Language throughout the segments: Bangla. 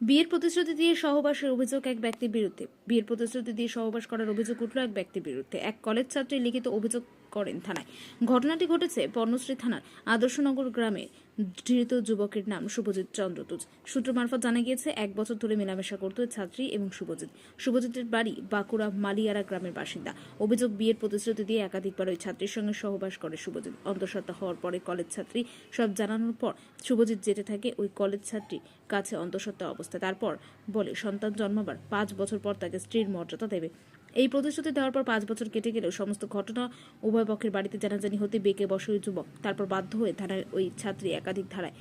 বিয়ের প্রতিশ্রুতি দিয়ে সহবাসের অভিযোগ এক ব্যক্তির বিরুদ্ধে। বিয়ের প্রতিশ্রুতি দিয়ে সহবাস করার অভিযোগ উঠল এক ব্যক্তির বিরুদ্ধে। এক কলেজ ছাত্রের লিখিত অভিযোগ করেন থানায়। ঘটনাটি ঘটেছে পর্ণশ্রী থানার আদর্শনগর গ্রামে। ধৃত যুবকের নাম শুভজিৎ চন্দ্রতুজ সূত্র মারফত জানা গিয়েছে, এক বছর ধরে মেলামেশা করত ছাত্রী এবং শুভজিৎ। শুভজিতের বাড়ি বাঁকুড়া মালিয়ারা গ্রামের বাসিন্দা। অভিযোগ বিয়ের প্রতিশ্রুতি দিয়ে একাধিকবার ওই ছাত্রীর সঙ্গে সহবাস করে শুভজিৎ। অন্তঃসত্ত্বা হওয়ার পরে কলেজ ছাত্রী। সব জানানোর পর শুভজিৎ যেতে থাকে ওই কলেজ ছাত্রী কাছে অন্তঃসত্ত্বা অবস্থা তারপর বলে, সন্তান জন্মাবার পাঁচ বছর পর তাকে স্ত্রীর মর্যাদা দেবে। এই প্রতিশ্রুতি দেওয়ার পর পাঁচ বছর কেটে গেলেও সমস্ত ঘটনা উভয় পক্ষের বাড়িতে জানাজানি হতে বেঁকে বসে ওই যুবক। তারপর বাধ্য হয়ে থানায় ওই ছাত্রী একাধিক ধারায়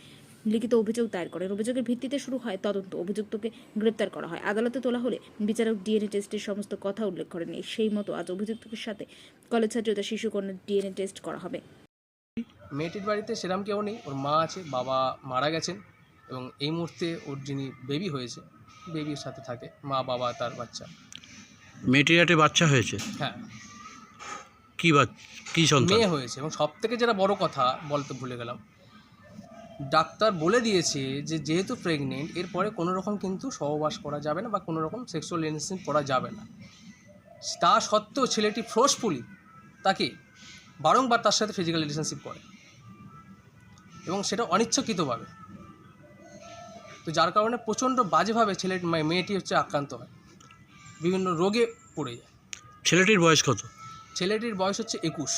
লিখিত অভিযোগ দায়ের করেন। অভিযোগের ভিত্তিতে শুরু হয় তদন্ত। অভিযুক্তকে গ্রেপ্তার করা হয়। আদালতে তোলা হলে বিচারক ডিএনএ টেস্টের সমস্ত কথা উল্লেখ করেন। সেই মতো আজ অভিযুক্তের সাথে কলেজ ছাত্রী ও তার শিশুকন্যার ডিএনএ টেস্ট করা হবে। মেয়েটির বাড়িতে সেরাম কেউ নেই। ওর মা আছে, বাবা মারা গেছেন এবং এই মুহূর্তে ওর যিনি বেবি হয়েছে বেবির সাথে থাকে। মা, বাবা, তার বাচ্চা। মেয়েটির একটা বাচ্চা হয়েছে? হ্যাঁ। কি বা কি সন্তান? মেয়ে হয়েছে এবং সব থেকে যেটা বড় কথা বলতে ভুলে গেলাম ডাক্তার বলে দিয়েছে যে যেহেতু প্রেগনেন্ট এরপরে কোনো রকম কিন্তু সহবাস করা যাবে না বা কোনো রকম সেক্সুয়াল রিলেশন করা যাবে না। তা সত্ত্বেও ছেলেটি ফোর্সফুলি তাকে বারংবার তার সাথে ফিজিক্যাল রিলেশনশিপ করে এবং সেটা অনিচ্ছাকৃতভাবে। তো যার কারণে প্রচণ্ড বাজেভাবে ছেলে মেয়েটি হচ্ছে আক্রান্ত হয়। বিভিন্ন রোগে পড়ে যায়। ছেলেটির বয়স কত? ছেলেটির বয়স হচ্ছে একুশ।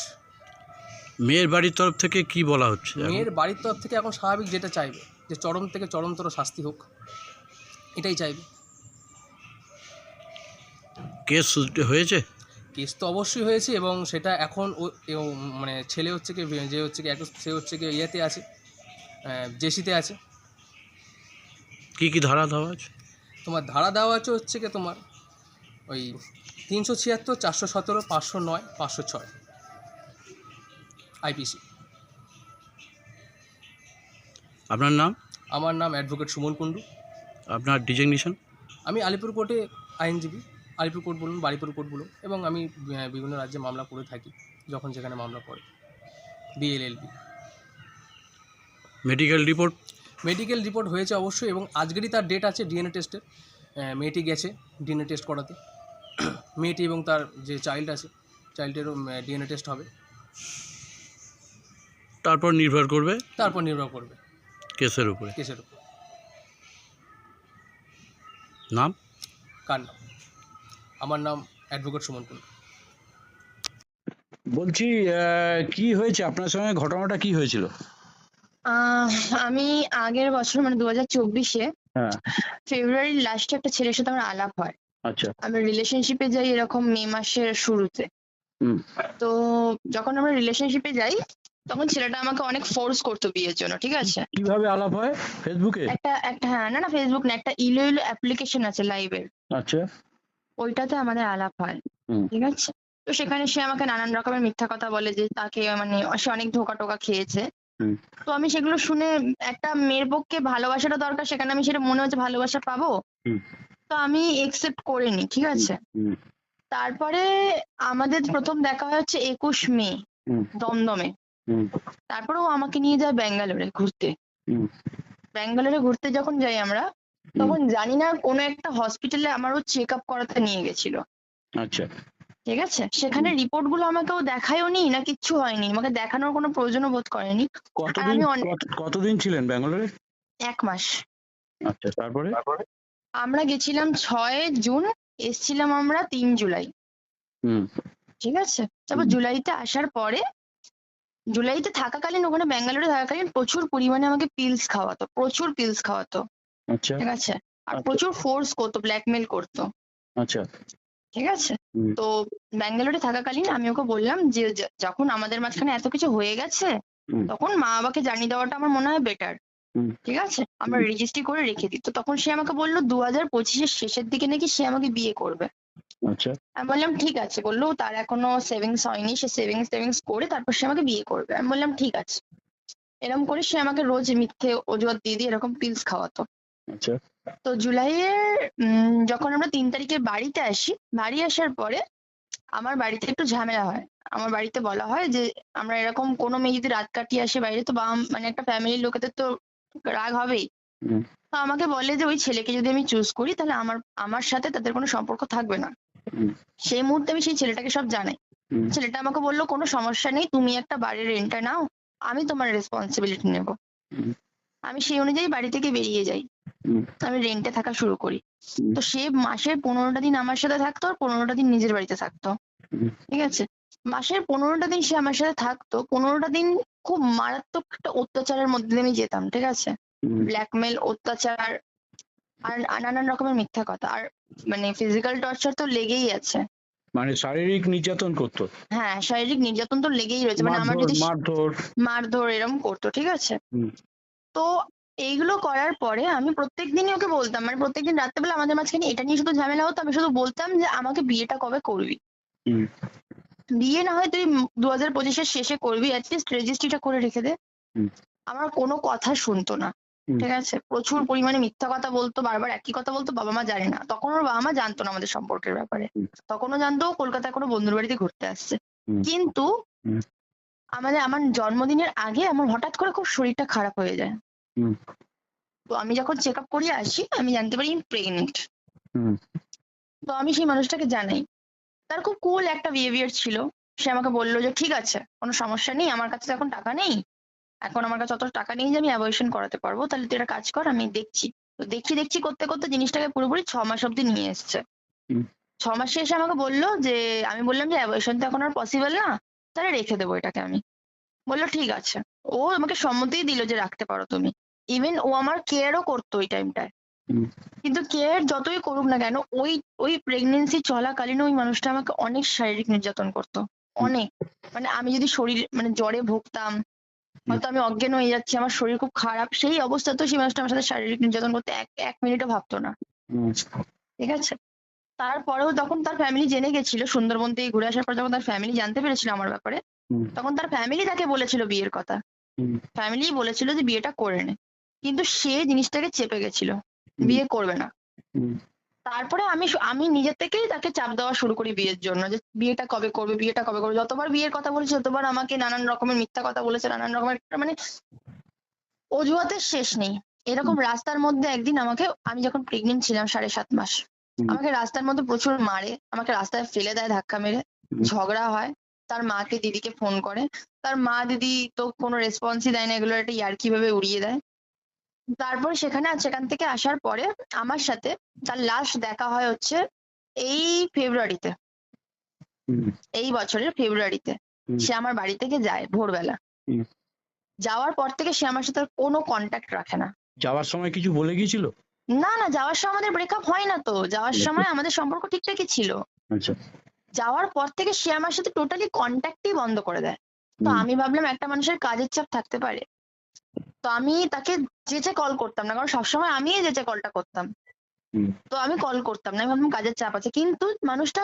মেয়ের বাড়ির তরফ থেকে কি বলা হচ্ছে মেয়ের বাড়ির তরফ থেকে এখন স্বাভাবিক যেটা চাইবে যে চরম থেকে চরমতর শাস্তি হোক এটাই চাইবে। কেস হয়েছে? কেস তো অবশ্যই হয়েছে এবং সেটা এখন ও মানে ছেলে হচ্ছে কি যে হচ্ছে কি সে হচ্ছে কি ইয়েতে আছে জেসিতে আছে। কি কি ধারা দেওয়া আছে? তোমার ধারা দেওয়া আছে হচ্ছে কি তোমার ওই তিনশো ছিয়াত্তর চারশো সতেরো পাঁচশো নয় পাঁচশো ছয়। আইপিসি আপনার নাম? আমার নাম অ্যাডভোকেট সুমন কুণ্ডু। আপনার ডিজিগনেশন? আমি আলিপুর কোর্টে আইনজীবী। আলিপুর কোর্ট বলুন বারিপুর কোর্ট বলুন এবং আমি বিভিন্ন রাজ্যে মামলা করে থাকি যখন যেখানে মামলা পড়ে বিএলএলবি মেডিকেল রিপোর্ট মেডিকেল রিপোর্ট হয়েছে অবশ্যই এবং আজকেরই তার ডেট আছে ডিএনএ টেস্টের মেয়েটি গেছে ডিএনএ টেস্ট করাতে। মেয়েটি এবং তার যে চাইল্ড আছে চাইল্ডেরও ডিএনএ টেস্ট হবে। তারপর নির্ভর করবে? তারপর নির্ভর করবে। কেসের উপরে। কেসের উপর। নাম? কার নাম? আমার নাম অ্যাডভোকেট সুমন কুণ্ডু বলছি আহ, কি হয়েছে? আপনার সঙ্গে ঘটনাটা কি হয়েছিল? আহ, আমি আগের বছর মানে দু হাজার চব্বিশে হ্যাঁ। ফেব্রুয়ারির লাস্টে একটা ছেলের সাথে আমার আলাপ হয়। আচ্ছা। আমি রিলেশনশিপে যাই এরকম মে মাসের শুরুতে। তো যখন আমরা রিলেশনশিপে যাই তখন ছেলেটা আমাকে অনেক ফোর্স করতো বিয়ের জন্য ঠিক আছে? কীভাবে আলাপ হয়? ফেসবুকে একটা একটা হ্যাঁ না না ফেসবুক না একটা ইলো ইলো অ্যাপ্লিকেশন আছে লাইভের আচ্ছা। ওইটাতে আমাদের আলাপ হয় ঠিক আছে? তো সেখানে সে আমাকে নানান রকমের মিথ্যা কথা বলে যে তাকে মানে সে অনেক ধোকা টোকা খেয়েছে। হুম। তো আমি সেগুলো শুনে একটা মেয়ের পক্ষে ভালোবাসাটা দরকার সেখানে আমি সেটা মনে হচ্ছে ভালোবাসা পাবো। তো আমি একসেপ্ট করিনি ঠিক আছে? তারপরে আমাদের প্রথম দেখা হয় হচ্ছে একুশ মে দমদমে। তারপরে ও আমাকে নিয়ে যায় ব্যাঙ্গালোরে ঘুরতে। ব্যাঙ্গালোরে ঘুরতে যখন যাই আমরা তখন জানি না কোনো একটা হসপিটালে আমার ও চেক আপ করাতে নিয়ে গেছিল। আচ্ছা। ঠিক আছে? সেখানে রিপোর্টগুলো আমাকে ও দেখায়ও নি না কিচ্ছু হয়নি। আমাকে দেখানোর কোনো প্রয়োজনও বোধ করেনি। কতদিন অনেক- কতদিন ছিলেন ব্যাঙ্গালোরে? এক মাস। আচ্ছা তারপরে? আমরা গেছিলাম ছয় জুন এসছিলাম আমরা তিন জুলাই। ঠিক আছে? তারপর জুলাইতে আসার পরে জুলাইতে থাকাকালীন ওখানে ব্যাঙ্গালোরে থাকাকালীন প্রচুর পরিমাণে আমাকে পিলস খাওয়াতো প্রচুর পিলস খাওয়াতো। আচ্ছা। ঠিক আছে? আর আচ্ছা। প্রচুর ফোর্স করতো ব্ল্যাকমেল করতো। আচ্ছা। ঠিক আছে? তো ব্যাঙ্গালোরে থাকাকালীন আমি ওকে বললাম যে যখন আমাদের মাঝখানে এত কিছু হয়ে গেছে তখন মা বাবাকে জানিয়ে দেওয়াটা আমার মনে হয় বেটার। ঠিক আছে? আমরা। রেজিস্ট্রি করে রেখে দিই। তো তখন সে আমাকে বলল দু হাজার পঁচিশের শেষের দিকে নাকি সে আমাকে বিয়ে করবে। আচ্ছা। আমি বললাম ঠিক আছে। বলল তার এখনও সেভিংস হয়নি। সে সেভিংস সেভিংস করে তারপর সে আমাকে বিয়ে করবে। আমি বললাম ঠিক আছে। এরকম করে সে আমাকে রোজ মিথ্যে অজুহাত দিয়ে দিয়ে এরকম পিলস খাওয়াতো। আচ্ছা। তো জুলাইয়ের উম, যখন আমরা তিন তারিখে বাড়িতে আসি বাড়ি আসার পরে আমার বাড়িতে একটু ঝামেলা হয়। আমার বাড়িতে বলা হয় যে আমরা এরকম কোনো মেয়ে যদি রাত কাটিয়ে আসে বাইরে তো বাবা মানে একটা ফ্যামিলির লোকেদের তো রাগ হবেই। তো আমাকে বলে যে ওই ছেলেকে যদি আমি চুজ করি তাহলে আমার আমার সাথে তাদের কোনো সম্পর্ক থাকবে না। সেই মুহূর্তে আমি সেই ছেলেটাকে সব জানাই। ছেলেটা আমাকে বলল কোনো সমস্যা নেই তুমি একটা বাড়ির রেন্টটা নাও আমি তোমার রেসপন্সিবিলিটি নেব। আমি সেই অনুযায়ী বাড়ি থেকে বেরিয়ে যাই। আমি রেন্টে থাকা শুরু করি। তো সে মাসের পনেরোটা দিন আমার সাথে থাকতো আর পনেরোটা দিন নিজের বাড়িতে থাকতো। ঠিক আছে? মাসের পনেরোটা দিন সে আমার সাথে থাকতো পনেরোটা দিন খুব মারাত্মক একটা অত্যাচারের মধ্যে দিয়ে আমি যেতাম ঠিক আছে? ব্ল্যাকমেল অত্যাচার আর নানান রকমের মিথ্যা কথা আর মানে ফিজিক্যাল টর্চার তো লেগেই আছে। মানে শারীরিক নির্যাতন করতো? হ্যাঁ শারীরিক নির্যাতন তো লেগেই রয়েছে মানে আমার যদি মারধর। মারধর এরকম করতো ঠিক আছে। তো এইগুলো করার পরে আমি প্রত্যেক দিনই ওকে বলতাম মানে প্রত্যেকদিন রাত্রেবেলা আমাদের মাঝখানে এটা নিয়ে শুধু ঝামেলা হতো আমি শুধু বলতাম যে আমাকে বিয়েটা কবে করবি। বিয়ে না হয় তুই দু হাজার পঁচিশের শেষে করবি অ্যাটলিস্ট রেজিস্ট্রিটা করে রেখে দে। আমার কোনো কথা শুনতো না ঠিক আছে? প্রচুর পরিমাণে মিথ্যা কথা বলতো বারবার একই কথা বলতো বাবা মা জানে না। তখন ওর বাবা মা জানতো না আমাদের সম্পর্কের ব্যাপারে। তখনও জানতো কলকাতায় কোনো বন্ধুর বাড়িতে ঘুরতে আসছে। কিন্তু আমাদের আমার জন্মদিনের আগে আমার হঠাৎ করে খুব শরীরটা খারাপ হয়ে যায়। তো আমি যখন চেক আপ করিয়ে আসি আমি জানতে পারি প্রেগনেন্ট। তো আমি সেই মানুষটাকে জানাই। তার খুব কুল একটা বিহেভিয়ার ছিল। সে আমাকে বলল যে ঠিক আছে কোনো সমস্যা নেই আমার কাছে তো এখন টাকা নেই। এখন আমার কাছে অত টাকা নেই যে আমি অ্যাবর্শন করাতে পারব। তাহলে তুই একটা কাজ কর আমি দেখছি। তো দেখছি দেখছি করতে করতে জিনিসটাকে পুরোপুরি ছ মাস অব্দি নিয়ে এসছে। ছ মাসে এসে আমাকে বলল যে আমি বললাম যে অ্যাবর্শন তো এখন আর পসিবল না তাহলে রেখে দেবো এটাকে আমি। বলল ঠিক আছে। ও আমাকে সম্মতি দিল যে রাখতে পারো তুমি। ইভেন ও আমার কেয়ারও করতো ওই টাইমটায়। কিন্তু কেয়ার যতই করুক না কেন ওই ওই প্রেগনেন্সি চলাকালীন ওই মানুষটা আমাকে অনেক শারীরিক নির্যাতন করতো। অনেক। মানে আমি যদি শরীর মানে জ্বরে ভুগতাম হয়তো আমি অজ্ঞান হয়ে যাচ্ছি আমার শরীর খুব খারাপ সেই অবস্থাতেও সেই মানুষটা আমার সাথে শারীরিক নির্যাতন করতে এক এক মিনিটও ভাবতো না। ঠিক আছে? তারপরেও তখন তার ফ্যামিলি জেনে গেছিল সুন্দরবন থেকে ঘুরে আসার পর যখন তার ফ্যামিলি জানতে পেরেছিল আমার ব্যাপারে তখন তার ফ্যামিলি তাকে বলেছিল বিয়ের কথা। ফ্যামিলি বলেছিল যে বিয়েটা করে নে। কিন্তু সে জিনিসটাকে চেপে গেছিল। বিয়ে করবে না। তারপরে আমি আমি নিজের থেকেই তাকে চাপ দেওয়া শুরু করি বিয়ের জন্য যে বিয়েটা কবে করবে বিয়েটা কবে করবে। যতবার বিয়ের কথা বলেছে ততবার আমাকে নানান রকমের মিথ্যা কথা বলেছে নানান রকমের মানে অজুহাতের শেষ নেই। এরকম রাস্তার মধ্যে একদিন আমাকে আমি যখন প্রেগনেন্ট ছিলাম সাড়ে সাত মাস আমাকে রাস্তার মধ্যে প্রচুর মারে আমাকে রাস্তায় ফেলে দেয় ধাক্কা মেরে ঝগড়া হয়। তার মাকে দিদিকে ফোন করে। তার মা দিদি তো কোনো রেসপন্সই দেয় না এগুলো একটা ইয়ার্কি ভাবে উড়িয়ে দেয়। তারপর সেখানে সেখান থেকে আসার পরে আমার সাথে তার লাস্ট দেখা হয় হচ্ছে এই ফেব্রুয়ারিতে। এই বছরের ফেব্রুয়ারিতে। সে আমার বাড়ি থেকে যায় ভোরবেলা। যাওয়ার পর থেকে সে আমার সাথে আর কোনো কন্ট্যাক্ট রাখে না। যাওয়ার সময় কিছু বলে গিয়েছিল? না না যাওয়ার সময় আমাদের ব্রেকআপ হয় না তো। যাওয়ার সময় আমাদের সম্পর্ক ঠিকঠাকই ছিল। আচ্ছা। যাওয়ার পর থেকে সে আমার সাথে টোটালি কন্ট্যাক্টই বন্ধ করে দেয়। তো আমি ভাবলাম একটা মানুষের কাজের চাপ থাকতে পারে। তো আমি তাকে যেচে কল করতাম না কারণ সবসময় আমিই যেচে কলটা করতাম। তো আমি কল করতাম না আমি ভাবলাম কাজের চাপ আছে। কিন্তু মানুষটা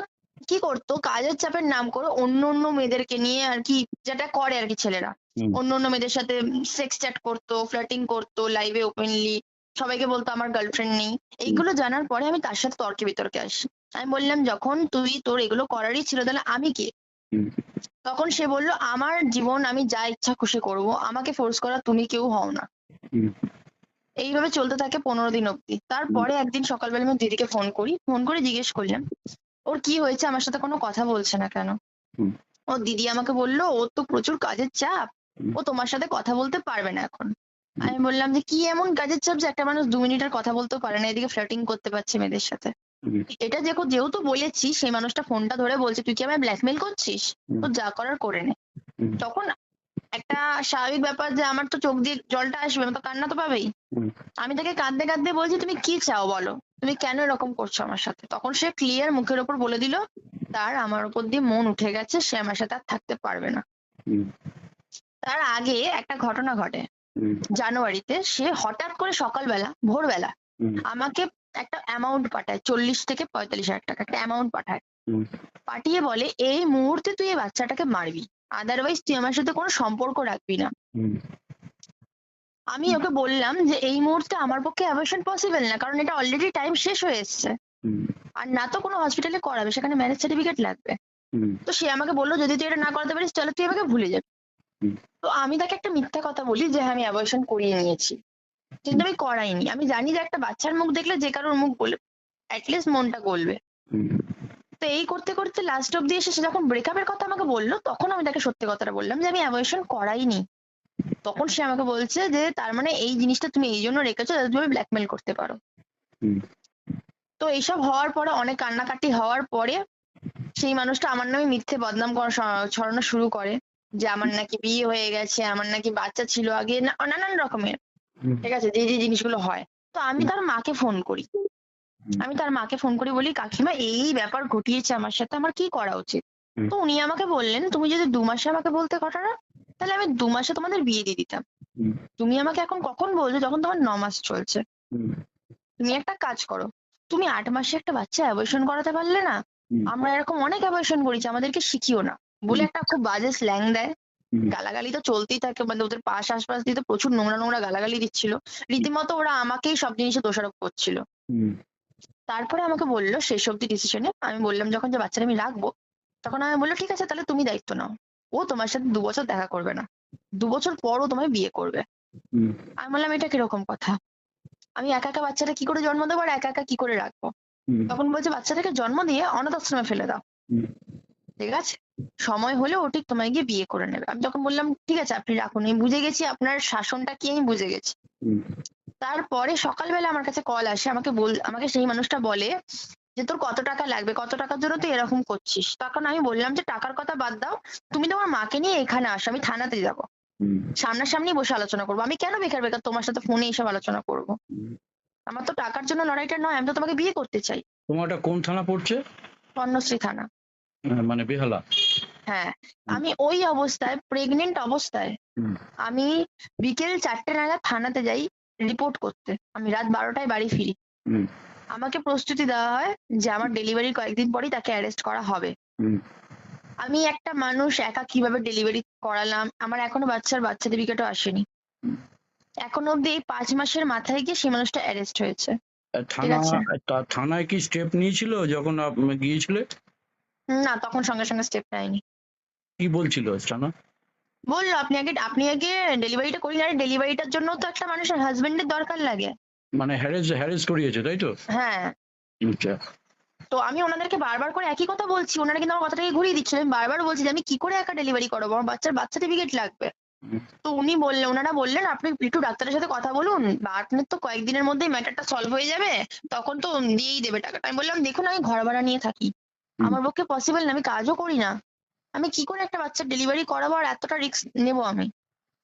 কি করতো কাজের চাপের নাম করে অন্য অন্য মেয়েদেরকে নিয়ে আর কি যেটা করে আর কি ছেলেরা। অন্য অন্য মেয়েদের সাথে সেক্স চ্যাট করতো ফ্লার্টিং করতো লাইভে ওপেনলি সবাইকে বলতো আমার গার্লফ্রেন্ড নেই। এইগুলো জানার পরে আমি তার সাথে তর্কে বিতর্কে আসি। আমি বললাম যখন তুই তোর এগুলো করারই ছিল তাহলে আমি কে। তখন সে বলল আমার জীবন আমি যা ইচ্ছা খুশি করব আমাকে ফোর্স করা তুমি কেউ হও না। এইভাবে চলতে থাকে পনেরো দিন অব্দি তারপরে একদিন সকালবেলা আমি দিদিকে ফোন করি ফোন করে জিজ্ঞেস করলাম ওর কি হয়েছে? আমার সাথে কোনো কথা বলছে না কেন। ও দিদি আমাকে বলল ওর তো প্রচুর কাজের চাপ ও তোমার সাথে কথা বলতে পারবে না এখন। আমি বললাম যে কি এমন কাজের চাপ যে একটা মানুষ দু মিনিটের কথা বলতেও পারে না এদিকে ফ্লার্টিং করতে পারছে মেয়েদের সাথে। এটা যেহেতু যেহেতু বলেছি সেই মানুষটা ফোনটা ধরে বলছে তুই কি আমায় ব্ল্যাকমেল করছিস? তো যা করার করে নে। তখন একটা স্বাভাবিক ব্যাপার যে আমার তো চোখ দিয়ে জলটা আসবে আমার তো কান্না তো পাবেই। আমি তাকে কাঁদতে কাঁদতে বলছি তুমি কি চাও বলো? তুমি কেন এরকম করছ আমার সাথে? তখন সে ক্লিয়ার মুখের ওপর বলে দিল তার আমার ওপর দিয়ে মন উঠে গেছে সে আমার সাথে আর থাকতে পারবে না। তার আগে একটা ঘটনা ঘটে। জানুয়ারিতে সে হঠাৎ করে সকালবেলা ভোরবেলা আমাকে একটা অ্যামাউন্ট পাঠায় চল্লিশ থেকে পঁয়তাল্লিশ হাজার টাকা একটা অ্যামাউন্ট পাঠায়। পাঠিয়ে বলে এই মুহূর্তে তুই এই বাচ্চাটাকে মারবি আদারওয়াইজ তুই আমার সাথে কোনো সম্পর্ক রাখবি না। আমি ওকে বললাম যে এই মুহূর্তে আমার পক্ষে অ্যাবর্শন পসিবল না কারণ এটা অলরেডি টাইম শেষ হয়ে এসছে। আর না তো কোনো হসপিটালে করাবে সেখানে ম্যারেজ সার্টিফিকেট লাগবে। তো সে আমাকে বলল যদি তুই এটা না করাতে পারিস তাহলে তুই আমাকে ভুলে যাবি। তো আমি তাকে একটা মিথ্যা কথা বলি যে হ্যাঁ আমি অ্যাবর্শন করিয়ে নিয়েছি। কিন্তু আমি করাইনি। আমি জানি যে একটা বাচ্চার মুখ দেখলে যে কারোর মুখ বলে অ্যাটলিস্ট মনটা গলবে। তো এই করতে করতে লাস্ট অব্দি এসে সে যখন ব্রেকআপের কথা আমাকে বলল তখন আমি তাকে সত্যি কথাটা বললাম যে আমি অ্যাবর্শন করাইনি। তখন সে আমাকে বলছে যে তার মানে এই জিনিসটা তুমি এই জন্য রেখেছো যাতে তুমি ব্ল্যাকমেল করতে পারো। তো এইসব হওয়ার পরে অনেক কান্নাকাটি হওয়ার পরে সেই মানুষটা আমার নামে মিথ্যে বদনাম করা ছড়ানো শুরু করে যে আমার নাকি বিয়ে হয়ে গেছে আমার নাকি বাচ্চা ছিল আগে। না- নানান রকমের। ঠিক আছে যে যে জিনিসগুলো হয়। তো আমি তার মাকে ফোন করি। আমি তার মাকে ফোন করি বলি কাকিমা এই ব্যাপার ঘটিয়েছে আমার সাথে আমার কি করা উচিত? তো উনি আমাকে বললেন তুমি যদি দু মাসে আমাকে বলতে ঘটনা তাহলে আমি দু মাসে তোমাদের বিয়ে দিয়ে দিতাম। তুমি আমাকে এখন কখন বলছো যখন তোমার ন মাস চলছে? তুমি একটা কাজ করো তুমি আট মাসে একটা বাচ্চা অ্যাবর্শন করাতে পারলে না আমরা এরকম অনেক অ্যাবর্শন করেছি আমাদেরকে শিখিও না। বলে একটা খুব বাজে স্ল্যাং দেয়। গালাগালি তো চলতেই থাকে মানে ওদের পাশ আশপাশ দিয়ে তো প্রচুর নোংরা নোংরা গালাগালি দিচ্ছিল। রীতিমতো ওরা আমাকেই সব জিনিসে দোষারোপ করছিল। তারপরে আমাকে বলল শেষ অব্দি ডিসিশনে আমি বললাম যখন যে বাচ্চাটা আমি রাখব তখন আমি বলল ঠিক আছে তাহলে তুমি দায়িত্ব নাও। ও তোমার সাথে দু বছর দেখা করবে না। দু বছর পরও তোমায় বিয়ে করবে। আমি বললাম এটা কীরকম কথা? আমি একা একা বাচ্চাটা কি করে জন্ম দেবো আর একা একা কি করে রাখব? তখন বলছে বাচ্চাটাকে জন্ম দিয়ে অনাথ আশ্রমে ফেলে দাও। ঠিক আছে? সময় হলে ও ঠিক তোমায় গিয়ে বিয়ে করে নেবে। আমি তখন বললাম ঠিক আছে আপনি রাখুন। আমি বুঝে গেছি আপনার শাসনটা কি আমি বুঝে গেছি। তারপরে সকালবেলা আমার কাছে কল আসে আমাকে বল আমাকে সেই মানুষটা বলে যে তোর কত টাকা লাগবে? কত টাকার জন্য তুই এরকম করছিস? তখন আমি বললাম যে টাকার কথা বাদ দাও তুমি তোমার মাকে নিয়ে এখানে আসো আমি থানাতে যাব। সামনাসামনি বসে আলোচনা করব। আমি কেন বেকার বেকার? তোমার সাথে ফোনে এসব আলোচনা করব। আমার তো টাকার জন্য লড়াইটা নয় আমি তো তোমাকে বিয়ে করতে চাই। তোমারটা কোন থানা পড়ছে? কর্ণশ্রী থানা। মানে বেহালা? হ্যাঁ আমি ওই অবস্থায় প্রেগনেন্ট অবস্থায় আমি বিকেল চারটে নাগাদ থানাতে যাই রিপোর্ট করতে। আমি রাত বারোটায় বাড়ি ফিরি। আমাকে প্রস্তুতি দেওয়া হয় যে আমার ডেলিভারির কয়েকদিন পরেই তাকে অ্যারেস্ট করা হবে। আমি একটা মানুষ একা কীভাবে ডেলিভারি করালাম? আমার এখনও বাচ্চার বাচ্চা দেবিকাটাও আসেনি। এখনও অব্দি এই পাঁচ মাসের মাথায় গিয়ে সেই মানুষটা অ্যারেস্ট হয়েছে। থানা থানায় কি স্টেপ নিয়েছিল যখন গিয়েছিলে? না তখন সঙ্গে সঙ্গে স্টেপ নেয়নি। কি বলছিল থানা বলল আপনি আগে আপনি আগে ডেলিভারিটা করি আর ডেলিভারিটার জন্য তো একটা মানুষের হাজবেন্ডের দরকার লাগে। মানে হ্যারেস হ্যারেস করিয়েছে তাই তো? হ্যাঁ। আচ্ছা। তো আমি ওনাদেরকে বারবার করে একই কথা বলছি। ওনারা কিন্তু আমার কথাটাকে ঘুরিয়ে দিচ্ছিল আমি বারবার বলছি যে আমি কি করে একা ডেলিভারি করব? আমার বাচ্চার বাচ্চা সার্টিফিকেট লাগবে। তো উনি বললেন ওনারা বললেন আপনি একটু ডাক্তারের সাথে কথা বলুন। বা আপনার তো কয়েকদিনের মধ্যেই ম্যাটারটা সলভ হয়ে যাবে। তখন তো দিয়েই দেবে টাকাটা। আমি বললাম দেখুন আমি ঘর ভাড়া নিয়ে থাকি। আমার পক্ষে পসিবল না। আমি কাজও করি না। আমি কি করে একটা বাচ্চার ডেলিভারি করাবো আর এতটা রিস্ক নেব আমি?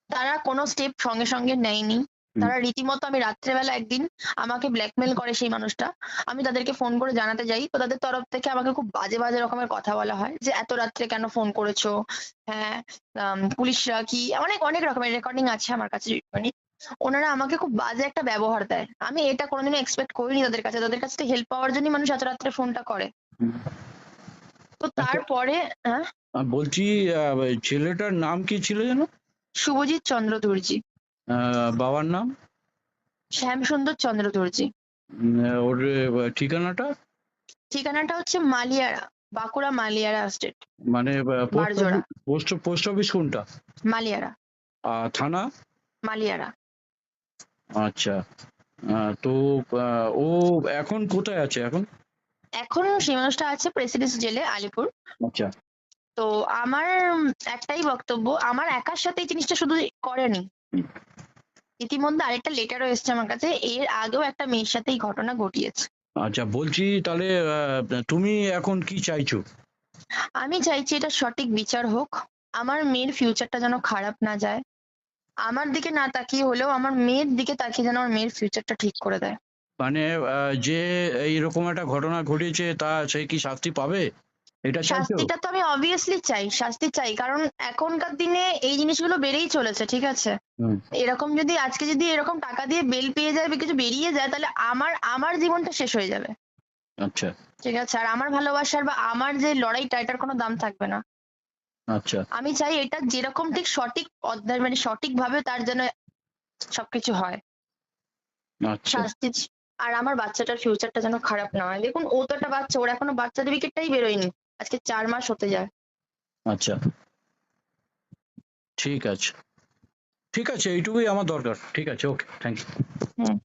তারা কোনো স্টেপ সঙ্গে সঙ্গে নেয়নি। তারা রীতিমতো আমি রাত্রেবেলা একদিন আমাকে ব্ল্যাকমেল করে সেই মানুষটা। আমি তাদেরকে ফোন করে জানাতে যাই। তো তাদের তরফ থেকে আমাকে খুব বাজে বাজে রকমের কথা বলা হয় যে এত রাত্রে কেন ফোন করেছ? হ্যাঁ পুলিশরা কি? অনেক অনেক রকমের রেকর্ডিং আছে আমার কাছে মানে ওনারা আমাকে খুব বাজে একটা ব্যবহার দেয়। আমি এটা কোনোদিনও এক্সপেক্ট করিনি তাদের কাছে। তাদের কাছে হেল্প পাওয়ার জন্যই মানুষ এত রাত্রে ফোনটা করে। তো তারপরে হ্যাঁ বলছি ছেলেটার নাম কি ছিল যেন? শুভজিৎ চন্দ্র দর্জি বাবার নাম? শ্যামসুন্দর চন্দ্র দর্জি ওর ঠিকানাটা? ঠিকানাটা হচ্ছে মালিয়ারা বাঁকুড়া মালিয়ারা স্টেট। মানে পোস্ট পোস্ট অফিস কোনটা? মালিয়ারা। থানা? মালিয়ারা। আচ্ছা। তো ও এখন কোথায় আছে এখন? এখন সেই মানুষটা আছে প্রেসিডেন্স জেলে আলিপুর। আচ্ছা। তো আমার একটাই বক্তব্য আমার একার সাথে এই জিনিসটা শুধু করেনি। ইতিমধ্যে আরেকটা লেটারও এসেছে আমার কাছে এর আগেও একটা মেয়ের সাথে এই ঘটনা ঘটিয়েছে। আচ্ছা বলছি তাহলে তুমি এখন কি চাইছো? আমি চাইছি এটা সঠিক বিচার হোক আমার মেয়ের ফিউচারটা যেন খারাপ না যায়। আমার দিকে না তাকিয়ে হলেও আমার মেয়ের দিকে তাকিয়ে যেন আমার মেয়ের ফিউচারটা ঠিক করে দেয়। মানে আহ, যে এইরকম একটা ঘটনা ঘটেছে তা সে কি শাস্তি পাবে? এটা শাস্তিটা তো আমি অবভিয়াসলি চাই শাস্তি চাই। কারণ এখনকার দিনে এই জিনিসগুলো বেড়েই চলেছে ঠিক আছে। এরকম যদি আজকে যদি এরকম টাকা দিয়ে বেল পেয়ে যায় বা কিছু বেরিয়ে যায় তাহলে আমার আমার জীবনটা শেষ হয়ে যাবে। আচ্ছা। ঠিক আছে? আর আমার ভালোবাসার বা আমার যে লড়াইটা এটার কোনো দাম থাকবে না। আচ্ছা। আমি চাই এটা যেরকম ঠিক সঠিক অধ্যায় মানে সঠিক ভাবে তার যেন সবকিছু হয়। আচ্ছা। শাস্তি আর আমার বাচ্চাটার ফিউচারটা যেন খারাপ না হয়। দেখুন ও তো একটা বাচ্চা ওর এখনও বাচ্চা সার্টিফিকেটটাই বেরোয়নি। আজকে চার মাস হতে যায়। আচ্ছা। ঠিক আছে। ঠিক আছে এইটুকুই আমার দরকার। ঠিক আছে ওকে থ্যাংক ইউ হুম।